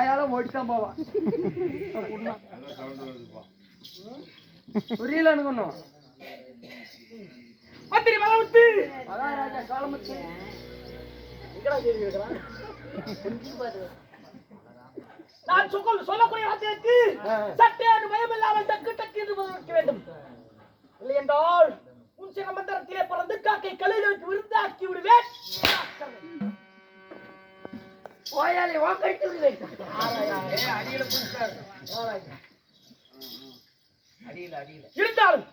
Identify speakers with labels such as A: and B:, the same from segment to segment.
A: வாயால ஓடித்தான் போவான் புரியல ஒன்றும்
B: மந்திரி மலமுத்து
A: மகாராஜா காலமுத்து
B: எங்கடா தேடி இருக்கிறான் நான் சொல் சொல்லக்கூடிய வார்த்தைக்கு
A: ஆ.
B: சட்டேன்னு பயமில்லாமல் டக்கு என்று வேண்டும். இல்லை என்றால் உன் சில மந்திரத்திலே பிறந்து காக்கை கழுதைகளுக்கு விருந்தாக்கி விடுவேன்.
A: விடுவேன்
C: அடியில புடிச்சாரு அடியில அடியில
B: இருந்தாலும்.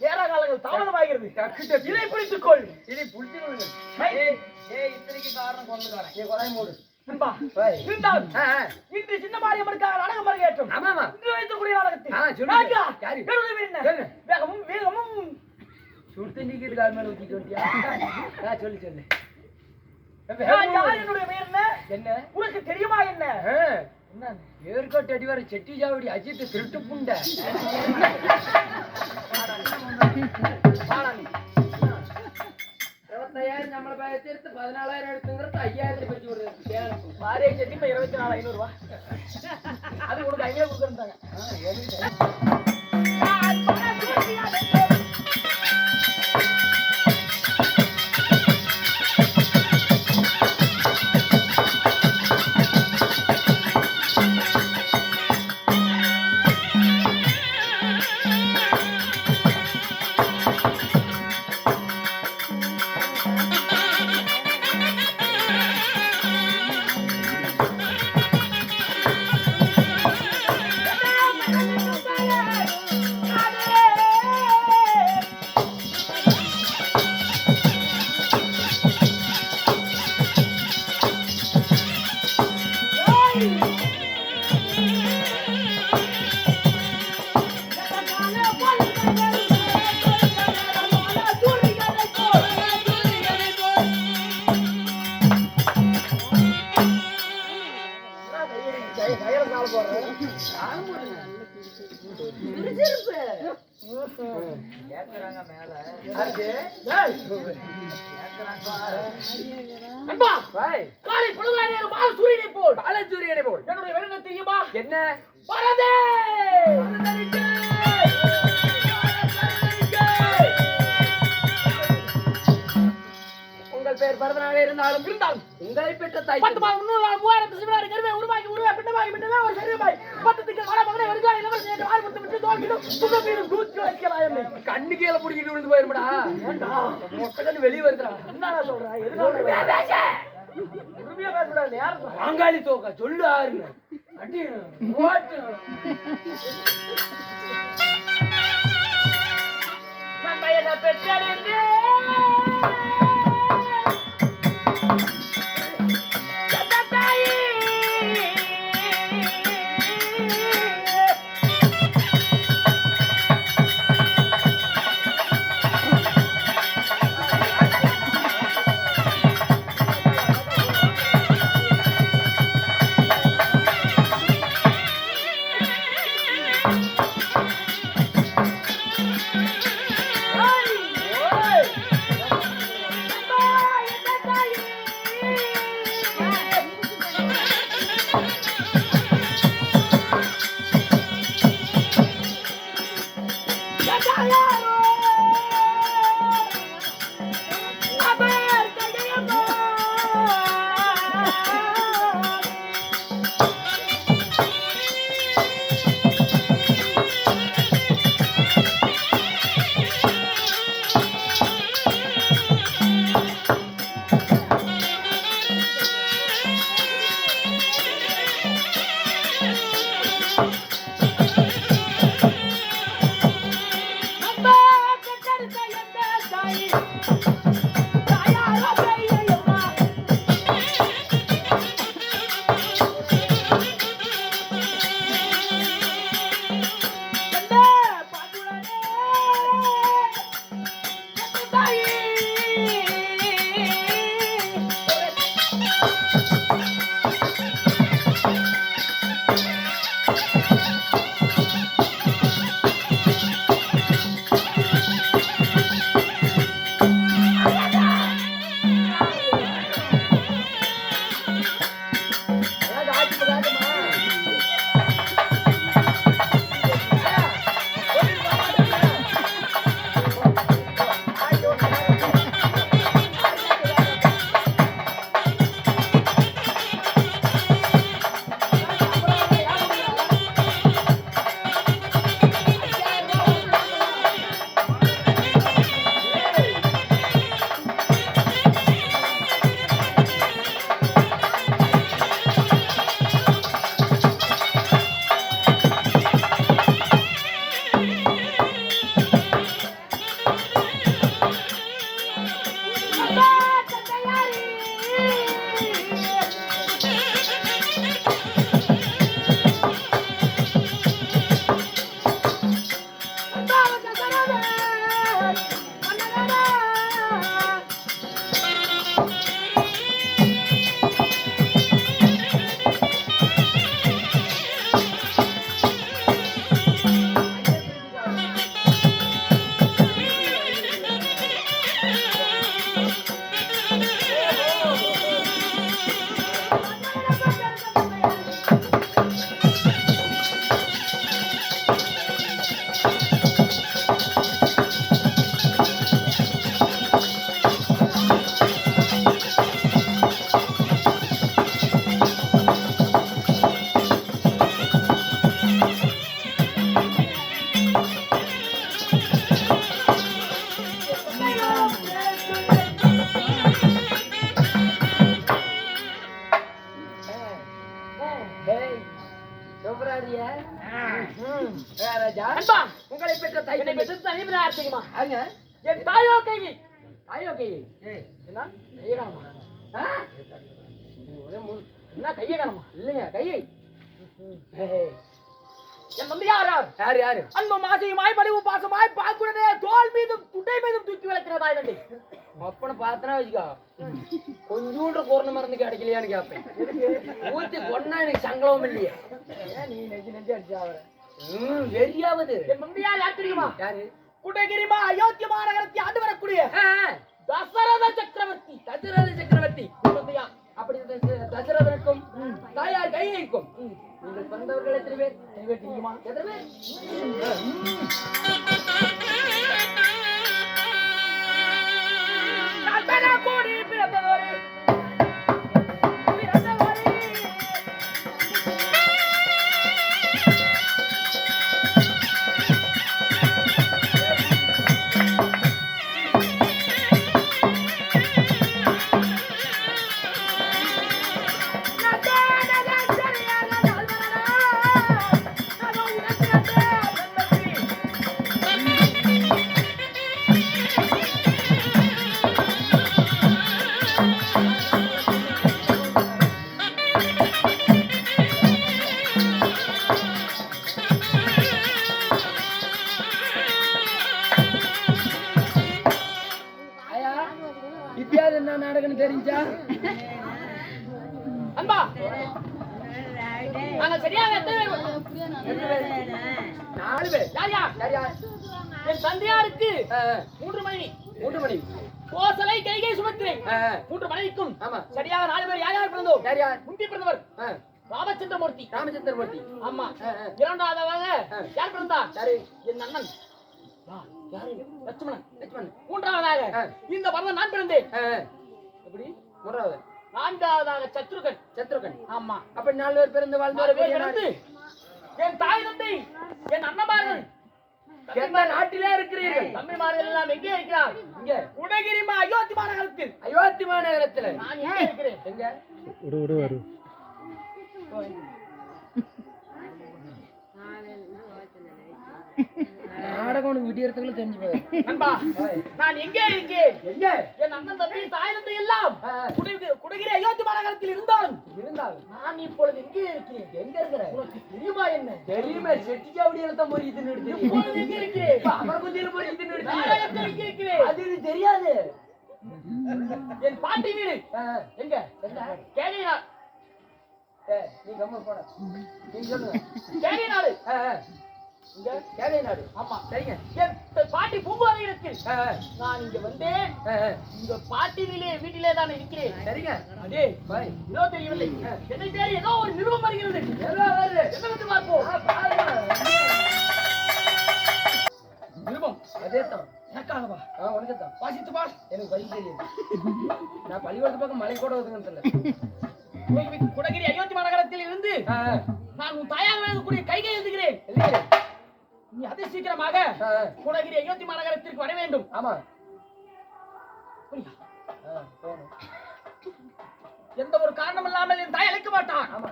B: நேர காலங்கள் தாமதமாகிறது. இதை பிடித்துக் கொள்
A: இனி புடிச்சு விடுவேன்
C: இத்தனைக்கு காரணம் கொண்டுக்காரன்
A: மூடு.
B: இன்று சின்ன மாரியம்மனுக்காக நாடகம் அரங்கேற்றம்
A: ஆமாமா
B: இன்று வைக்கக்கூடிய நாடகத்தில். வேகமும் வேகமும்.
A: சுடுத்து நீக்கிறதுக்கு அது மேல ஊத்திட்டு வந்துட்டியா? ஆ, சொல்லு சொல்லு
B: நான் யார் என்னுடைய பேர் என்ன?
A: என்ன?
B: உனக்கு தெரியுமா என்ன?
A: ஏற்காட்டு அடிவார செட்டி ஜாவடி அஜித் திருட்டு புண்ட. இருபத்தையாயிரம் சம்பள பயத்தை எடுத்து பதினாலாயிரம் எடுத்துங்கிறது ஐயாயிரத்தி பற்றி விடுறது
B: பாரே செட்டி இருபத்தி நாலு ஐநூறு ரூபா அது உனக்கு ஐநூறு கொடுத்துருந்தாங்க போல் என்னுடைய தெரியுமா
A: என்ன பரதே பேர் பரதனாக இருந்தாலும்
B: இருந்தாலும்
A: உங்களை பெற்ற தாய்
B: பத்து மாதம் முன்னூறு மூவாயிரத்து சிவனாரி கருவை உருவாக்கி உருவா பிண்டமாகி பிண்டமே ஒரு சரீரமாய் பத்து திக்கு வட மகனை வருகா இளவரசி என்று ஆறு பத்து விட்டு தோல் மீதும் சுக மீதும் தூக்கி வைக்கிறாய் என்னை
A: கண்ணு கீழே பிடிக்கிட்டு விழுந்து போயிருமடா.
B: ஏண்டா?
A: கண்ணு வெளியே வருதுடா.
B: என்னடா சொல்ற? எதுனால உரிமையா பேசக்கூடாது நேரம்
A: வாங்காளி தோக்கா சொல்லு ஆறுங்க அடி ஓட்டு.
B: நம்ம என்ன பெற்றறிந்து தாயே
A: உங்களை பெற்ற தாய்
B: தெரியுமா?
A: அங்க.
B: என் தாயோ கைகி
A: ஐயோ கை
C: ஏய்
B: என்ன? கையை காணமா
A: ஆ?
B: ஒரே மு- என்ன கையை காணமா?
A: இல்லைங்க கையை.
B: என் யார் யார்?
A: யாரு யாரு?
B: அன்பும் ஆசையுமாய் பணிவு பாசமாய் பாக்குடனே தோல் மீதும் துட்டை மீதும் தூக்கி வளர்க்கிற தாய் தந்தை.
A: அப்பனை பார்த்தனா வச்சுக்கோ. கொஞ்சூண்டு கூர்ண மருந்து கிடைக்கலையான்னு கேட்பேன் ஊத்தி கொண்டா எனக்கு சங்கலம் இல்லையே.
B: நீ நெஞ்சு நெஞ்சு அடிச்சு ஆவற
A: ம் வெறியாவது.
B: என் வந்து யார் தெரியுமா?
A: யாரு?
B: குடகிரிமா அயோத்தி மாநகரத்தை ஆண்டு வரக்கூடிய தசரத சக்கரவர்த்தி.
A: தசரத சக்கரவர்த்தி. அப்படி தச- தசரதனுக்கும் தாயார் கையைக்கும். நீங்கள் பிறந்தவர்கள் எத்தனை பேர்?
B: தெரியுமா?
A: எத்தனை பேர்?
B: அன்பா நாங்க சரியாக எத்தனை பேர்
A: நாலு பேர்.
B: யார் யார்?
A: யார் யார்?
B: என் தந்தையாருக்கு மூன்று மனைவி.
A: மூன்று மணி
B: கோசலை கைகை சுமத்திரை மூன்று மனைவிக்கும்
A: ஆமா.
B: சரியாக நாலு பேர் யார் யார் பிறந்தோம்?
A: யார் யார்?
B: முந்தி பிறந்தவர் ராமச்சந்திரமூர்த்தி.
A: ராமச்சந்திரமூர்த்தி.
B: ஆமா. இரண்டாவதாக. யார் பிறந்தா
A: யாரு?
B: என் அண்ணன். லட்சுமணன்.
A: லட்சுமணன்.
B: மூன்றாவதாக. இந்த பரதம் நான் பிறந்தேன். எப்படி?
A: மூன்றாவது.
B: நான்காவதாக சத்ருகன்
A: சத்ருகன்.
B: ஆமா.
A: அப்படி நாலு பேர் பிறந்து வாழ்ந்து
B: என் தாய் தந்தை என் அண்ணமார்கள்.
A: எந்த நாட்டிலே இருக்கிறீர்கள்?
B: தம்பிமார்கள் எல்லாம் எங்கே இருக்கிறார்?
A: இங்க.
B: உடகிரி அயோத்தி மாநகரத்தில்.
A: அயோத்தி மாநகரத்துல.
B: நான் எங்கே இருக்கிறேன்.
A: எங்க? நாடகம் உனக்கு விடியறதுக்குள்ள தெரிஞ்சு
B: நண்பா நான் எங்கே இருக்கேன்?
A: எங்க?
B: என் அண்ணன் தம்பி தாய் தந்தை எல்லாம்
A: ஆ,
B: குடி- குடகிரி அயோத்தி மாநகரத்தில் இருந்தாலும்
A: இருந்தாலும்
B: நான் இப்பொழுது எங்கே இருக்கிறேன்?
A: எங்க இருக்கிற
B: உனக்கு தெரியுமா என்ன?
A: தெரியுமே செட்டிச்சாவடியில தான் போய் இது நிறுத்தி
B: இப்பொழுது எங்கே இருக்கிறேன்?
A: அமரகுந்தியில போய் இது நிறுத்தி
B: இருக்கிறேன்?
A: அது தெரியாது.
B: என் பாட்டி வீடு. எங்க?
A: ஏ, நீ கம்ம போட. நீ சொல்லுங்க
B: கேகை நாடு.
A: இங்க கேரள நாடு
B: ஆமா.
A: சரிங்க.
B: என் பாட்டி
A: ஆ,
B: நான் இங்க வந்தேன். இந்த பாட்டியிலே வீட்டிலே தான் இருக்கிறேன்.
A: சரிங்க.
B: அதே ஏதோ தெரியவில்லை. என்னை தேடி ஏதோ ஒரு நிறுவம் வருகிறது.
A: வருது?
B: பார்ப்போம். நிருபம்
A: அதே தான்
B: எனக்காகவா
A: ஆ உனக்கு தான்
B: வாசித்து பார்.
A: எனக்கு வழி தெரியும் நான் பள்ளிக்கூடத்து பக்கம் மலை கூட ஒதுங்கன்னு
B: குடகிரி அயோத்தி மாநகரத்தில் இருந்து. நான் உன் தாயாக எழுதக்கூடிய கைகை எழுதுகிறேன். நீ அதி சீக்கிரமாக உனகிரி அயோத்தி மாநகரத்திற்கு வர வேண்டும்.
A: ஆமா.
B: எந்த ஒரு காரணம் இல்லாமல் என் தாய் அழைக்க மாட்டான்.
A: ஆமா.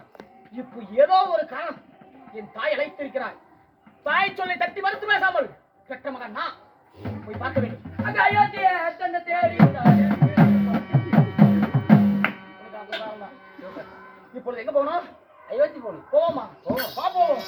B: இப்போ ஏதோ ஒரு காரணம் என் தாய் அழைத்திருக்கிறாய் தாய் சொல்லி தட்டி மறுத்து பேசாமல் கெட்ட மகன் நான் போய் பார்க்க வேண்டும்.
A: அங்க அயோத்திய தன்னை தேடி
B: இப்பொழுது எங்க போகணும்?
A: அயோத்தி போகணும்.
B: போவோமா
A: போவோம்.
B: பாப்போம்